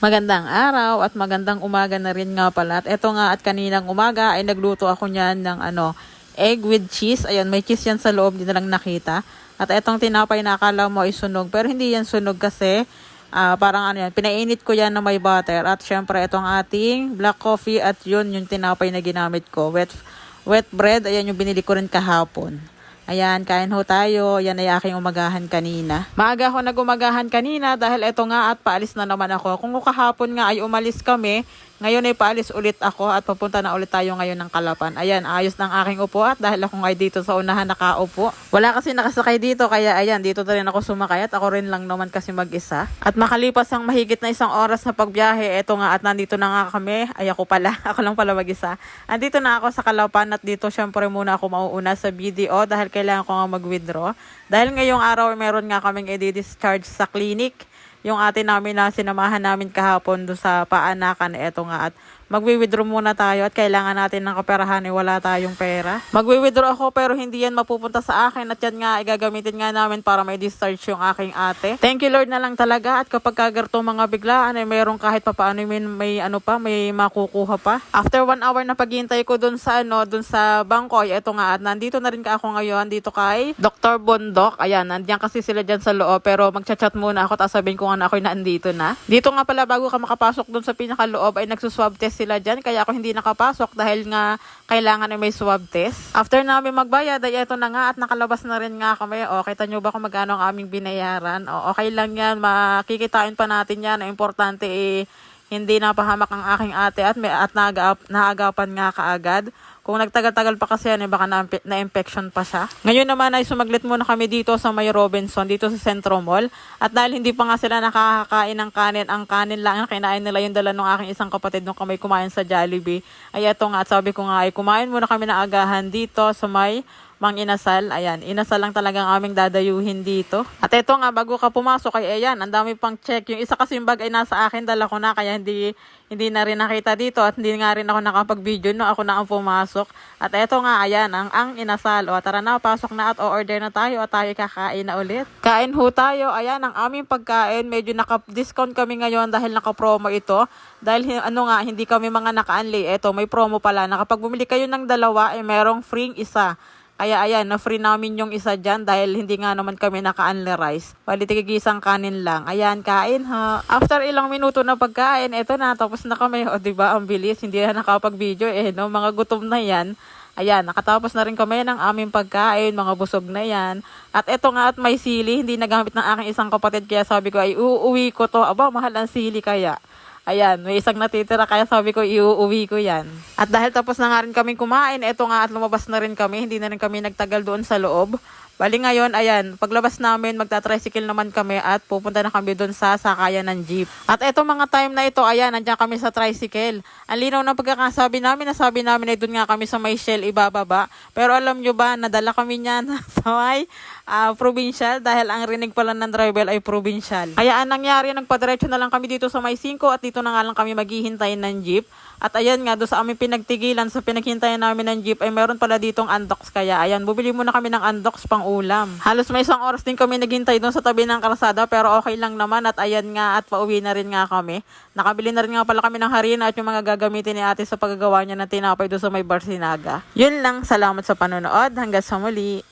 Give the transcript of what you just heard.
Magandang araw at magandang umaga na rin nga pala. At eto nga at kaninang umaga ay nagluto ako niyan ng ano, egg with cheese. Ayan, may cheese yan sa loob, hindi na lang nakita. At etong tinapay na akala mo ay sunog, pero hindi yan sunog kasi ah, parang ano yan, pinainit ko yan na may butter. At syempre itong ating black coffee at yun yung tinapay na ginamit ko. Wet, wet bread, ayan yung binili ko rin kahapon. Ayan, kain ho tayo. Yan ay aking umagahan kanina. Maaga ako nagumagahan kanina dahil eto nga at paalis na naman ako. Kung kahapon nga ay umalis kami, ngayon ay paalis ulit ako at papunta na ulit tayo ngayon ng Kalapan. Ayan, ayos ng aking upo at dahil ako nga dito sa unahan nakaupo. Wala kasi nakasakay dito kaya ayan, dito na rin ako sumakay at ako rin lang naman kasi mag-isa. At makalipas ang mahigit na isang oras na pagbiyahe, eto nga at nandito na nga kami. Ay ako pala, ako lang pala mag-isa. Andito na ako sa Kalapan at dito syempre muna ako mauuna sa BDO dahil kailangan ko nga mag-withdraw. Dahil ngayong araw meron nga kaming i-discharge sa clinic yung ate namin na sinamahan namin kahapon do sa paanakan, eto nga at magwi-withdraw muna tayo at kailangan natin ng kaperahan eh wala tayong pera. Magwi-withdraw ako pero hindi yan mapupunta sa akin at yan nga ay gagamitin nga namin para may discharge yung aking ate. Thank you Lord na lang talaga at kapag kagarto mga biglaan ay mayroong kahit papaano may, may ano pa, may makukuha pa. After one hour na paghihintay ko dun sa ano, dun sa bangkoy, eto nga at nandito na rin ka ako ngayon dito kay Dr. Bondok. Ayan, nandiyan kasi sila dyan sa loob pero magchat-chat muna ako tapos sabihin ko nga na ako'y naandito na. Dito nga pala bago ka makapasok dun sa pinakaloob ay nagsuswab test sila dyan kaya ako hindi nakapasok dahil nga kailangan ay may swab test. After namin magbayad ay eto na nga at nakalabas na rin nga kami. O, kita nyo ba kung magkano ang aming binayaran? O, okay lang yan. Makikitain pa natin yan. Ang importante eh, hindi napahamak ang aking ate at may at naagap, naagapan nga kaagad. Kung nagtagal-tagal pa kasi yan, eh, baka na- na-infection pa siya. Ngayon naman ay sumaglit muna kami dito sa May Robinson, dito sa Centro Mall. At dahil hindi pa nga sila nakakakain ng kanin, ang kanin lang ang kinain nila yung dala ng aking isang kapatid nung kami kumain sa Jollibee. Ay eto nga, sabi ko nga ay kumain muna kami na agahan dito sa May Mang Inasal. Ayan, inasal lang talagang aming dadayuhin dito. At eto nga, bago ka pumasok ay ayan, ang dami pang check. Yung isa kasi yung bag ay nasa akin, dala ko na, kaya hindi, hindi na rin nakita dito at hindi nga rin ako nakapag-video, no? Ako na ang pumasok. At eto nga, ayan, ang, ang inasal. O, tara na, pasok na at o-order na tayo at tayo kakain na ulit. Kain ho tayo. Ayan, ang aming pagkain. Medyo naka-discount kami ngayon dahil naka-promo ito. Dahil hi- ano nga, hindi kami mga naka-unli. Eto, may promo pala. Nakapag bumili kayo ng dalawa, ay merong free isa. Kaya ayan, na-free namin yung isa dyan dahil hindi nga naman kami naka-unli rice. Bali, tigigisang kanin lang. Ayan, kain ha. After ilang minuto na pagkain, eto na, tapos na kami. O, di ba ang bilis, hindi na nakapag-video eh, no? Mga gutom na yan. Ayan, nakatapos na rin kami ng aming pagkain, mga busog na yan. At eto nga at may sili, hindi nagamit ng aking isang kapatid, kaya sabi ko ay uuwi ko to. Aba, mahal ang sili kaya. Ayan, may isang natitira kaya sabi ko iuuwi ko yan. At dahil tapos na nga rin kami kumain, eto nga at lumabas na rin kami, hindi na rin kami nagtagal doon sa loob. Bali ngayon, ayan, paglabas namin, magta-tricycle naman kami at pupunta na kami doon sa sakayan ng jeep. At eto mga time na ito, ayan, nandiyan kami sa tricycle. Ang linaw ng pagkakasabi namin, nasabi namin ay doon nga kami sa may shell ibababa. Pero alam nyo ba, nadala kami niyan sa may ah, provincial dahil ang rinig pala ng driver ay provincial. Kaya ang nangyari, nagpadiretso na lang kami dito sa may 5 at dito na nga lang kami maghihintay ng jeep. At ayan nga, doon sa aming pinagtigilan, sa pinaghintayan namin ng jeep, ay meron pala ditong andox. Kaya ayan, bubili muna kami ng andox pang ulam. Halos may isang oras din kami naghintay doon sa tabi ng kalsada, pero okay lang naman. At ayan nga, at pauwi na rin nga kami. Nakabili na rin nga pala kami ng harina at yung mga gagamitin ni ate sa paggagawa niya ng tinapay doon sa may Barsinaga. Yun lang, salamat sa panonood. Hanggang sa muli.